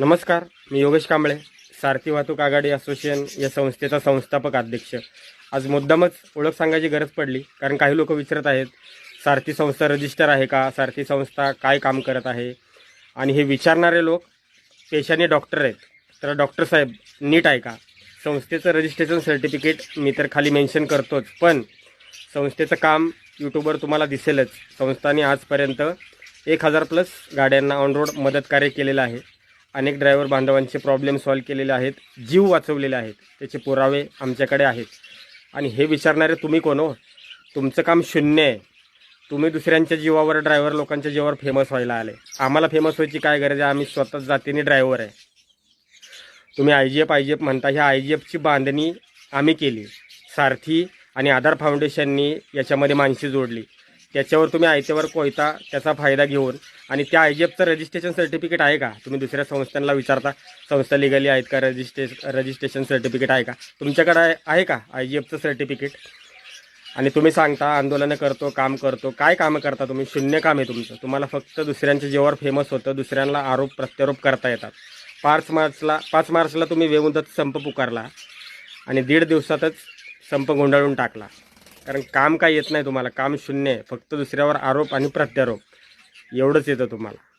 नमस्कार मी योगेश कांबळे सारथी वाहतूक आघाडी असोसिएशन या संस्थेचा संस्थापक अध्यक्ष. आज मुद्दामच ओळख सांगायची गरज पडली कारण काही लोक विचारत आहेत सारथी संस्था रजिस्टर आहे का सारथी संस्था काय काम करत आहे? आणि हे विचारणारे लोक पेशाने डॉक्टर आहेत तर डॉक्टर साहेब नीट आहे का? संस्थेचं रजिस्ट्रेशन सर्टिफिकेट मी तर खाली मेन्शन करतोच पण संस्थेचं काम यूट्यूबवर तुम्हाला दिसेलच. संस्थाने आजपर्यंत एक हजार प्लस गाड्यांना ऑन रोड मदत कार्य केलेलं आहे. अनेक ड्रायव्हर बांधवांचे प्रॉब्लेम सॉल्व्ह केलेले आहेत जीव वाचवलेले आहेत त्याचे पुरावे आमच्याकडे आहेत. आणि हे विचारणारे तुम्ही कोण हो? तुमचं काम शून्य आहे. तुम्ही दुसऱ्यांच्या जीवावर ड्रायव्हर लोकांच्या जीवावर फेमस व्हायला आले. आम्हाला फेमस व्हायची काय गरज आहे? आम्ही स्वतः जातीने ड्रायव्हर आहे. तुम्ही I G F I G F म्हणता ह्या आय जी एफची बांधणी आम्ही केली. सारथी आणि आधार फाउंडेशननी याच्यामध्ये माणशी जोडली. त्याच्यावर तुम्ही आयत्यावर कोयता त्याचा फायदा घेऊन आणि त्या आय जी एफचं रजिस्ट्रेशन सर्टिफिकेट आहे का? तुम्ही दुसऱ्या संस्थांना विचारता. संस्था लिगली आहेत का? रजिस्ट्रे रजिस्ट्रेशन सर्टिफिकेट आहे का? तुमच्याकडे आहे- का आय जी एफचं सर्टिफिकेट आणि तुम्ही सांगता आंदोलनं करतो काम करतो. काय कामं करता तुम्ही? शून्य काम आहे तुमचं. तुम्हाला फक्त दुसऱ्यांच्या जीवावर फेमस होतं दुसऱ्यांना आरोप प्रत्यारोप करता येतात. पाच मार्चला पाच मार्चला तुम्ही वेमुदत संप पुकारला आणि दीड दिवसातच संप गुंडाळून टाकला. कारण काम काय येत नाही तुम्हाला. काम शून्य आहे. फक्त दुसऱ्यावर आरोप आणि प्रत्यारोप. एवढंच येतं तुम्हाला.